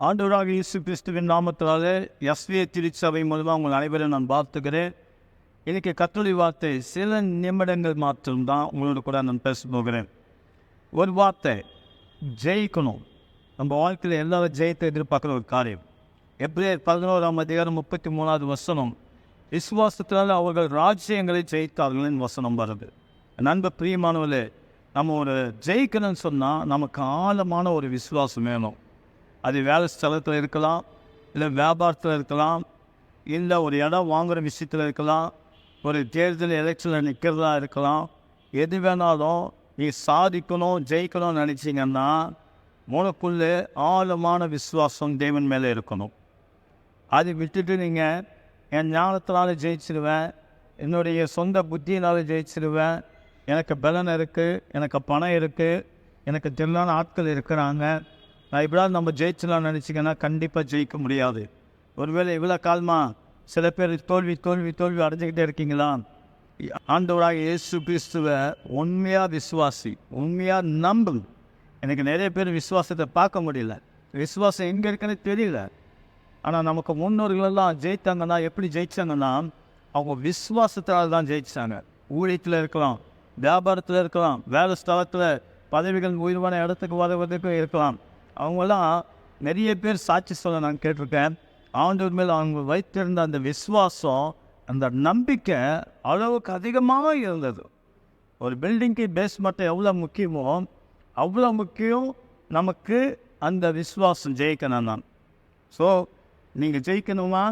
ஆண்டவராக இயேசு கிறிஸ்துவின் நாமத்தினாலே எஸ்விஏ திருச்சபை மூலமாக உங்கள் அனைவரும் நான் பார்த்துக்கிறேன் எனக்கு கத்தொழி வார்த்தை சில நிமிடங்கள் மாத்திரம்தான் உங்களோட கூட நான் பேச போகிறேன். ஒரு வார்த்தை ஜெயிக்கணும். நம்ம வாழ்க்கையில் எல்லாரும் ஜெயத்தை எதிர்பார்க்குற ஒரு காரியம். எப்படியே பதினோராம் அதிகாரம் முப்பத்தி மூணாவது வசனம் விசுவாசத்தினால் அவர்கள் ராஜ்யங்களை ஜெயித்தார்களின் வசனம் வருது. நண்ப பிரியமானவர்களே நம்ம ஒரு ஜெயிக்கணும்னு சொன்னால் நமக்கு ஆழமான ஒரு விசுவாசம் வேணும். அது வேலை ஸ்தலத்தில் இருக்கலாம் இல்லை வியாபாரத்தில் இருக்கலாம் இல்லை ஒரு இடம் வாங்குகிற விஷயத்தில் இருக்கலாம் ஒரு தேர்தல் எலெக்ஷனில் நிற்கிறதா இருக்கலாம். எது வேணாலும் நீ சாதிக்கணும் ஜெயிக்கணும்னு நினச்சிங்கன்னா உனக்குள்ளே ஆழமான விசுவாசம் தேவன் மேலே இருக்கணும். அதை விட்டுட்டு நீங்கள் என் ஞானத்தினால ஜெயிச்சிருவேன் என்னுடைய சொந்த புத்தியினால் ஜெயிச்சிருவேன் எனக்கு பலன் இருக்குது எனக்கு பணம் இருக்குது எனக்கு திறனான ஆட்கள் இருக்கிறாங்க நான் இப்படியாவது நம்ம ஜெயிச்சலாம்னு நினச்சிங்கன்னா கண்டிப்பாக ஜெயிக்க முடியாது. ஒருவேளை இவ்வளோ காலமாக சில பேர் தோல்வி தோல்வி தோல்வி அடைஞ்சிக்கிட்டே இருக்கீங்களா? ஆண்டவராக இயேசு கிறிஸ்துவை உண்மையாக விசுவாசி உண்மையாக நம்பு எனக்கு நிறைய பேர் விசுவாசத்தை பார்க்க முடியல. விசுவாசம் எங்கே இருக்குன்னு தெரியல. ஆனால் நமக்கு முன்னோர்களெல்லாம் ஜெயித்தாங்கன்னா எப்படி ஜெயிச்சாங்கன்னா அவங்க விசுவாசத்தால் தான் ஜெயிச்சாங்க. ஊழியத்தில் இருக்கலாம் வியாபாரத்தில் இருக்கலாம் வேலை ஸ்தலத்தில் பதவிகள் உயர்வான இடத்துக்கு வருவதற்கு இருக்கலாம். அவங்களாம் நிறைய பேர் சாட்சி சொல்ல நான் கேட்டிருக்கேன். ஆண்டவர் மேல் அவங்க வைத்திருந்த அந்த விசுவாசம் அந்த நம்பிக்கை அளவுக்கு அதிகமாக இருந்தது. ஒரு பில்டிங்க்கு பேஸ்மெண்ட்டை எவ்வளோ முக்கியமோ அவ்வளோ முக்கியம் நமக்கு அந்த விசுவாசம் ஜெயிக்கணும் தான். ஸோ நீங்கள் ஜெயிக்கணுமா?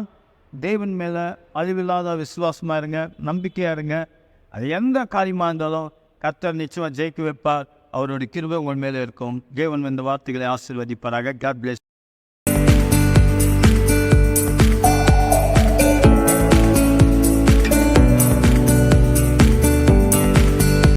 தேவன் மேலே அழிவில்லாத விசுவாசமாக இருங்க நம்பிக்கையாக இருங்க. அது எந்த காரியமாக இருந்தாலும் கர்த்தர் நிச்சயமாக ஜெயிக்க வைப்பார். அவருடைய கிருபை உங்கள் மேலே இருக்கும். தேவன் இந்த வார்த்தைகளை ஆசிர்வதிப்பாராக. God plus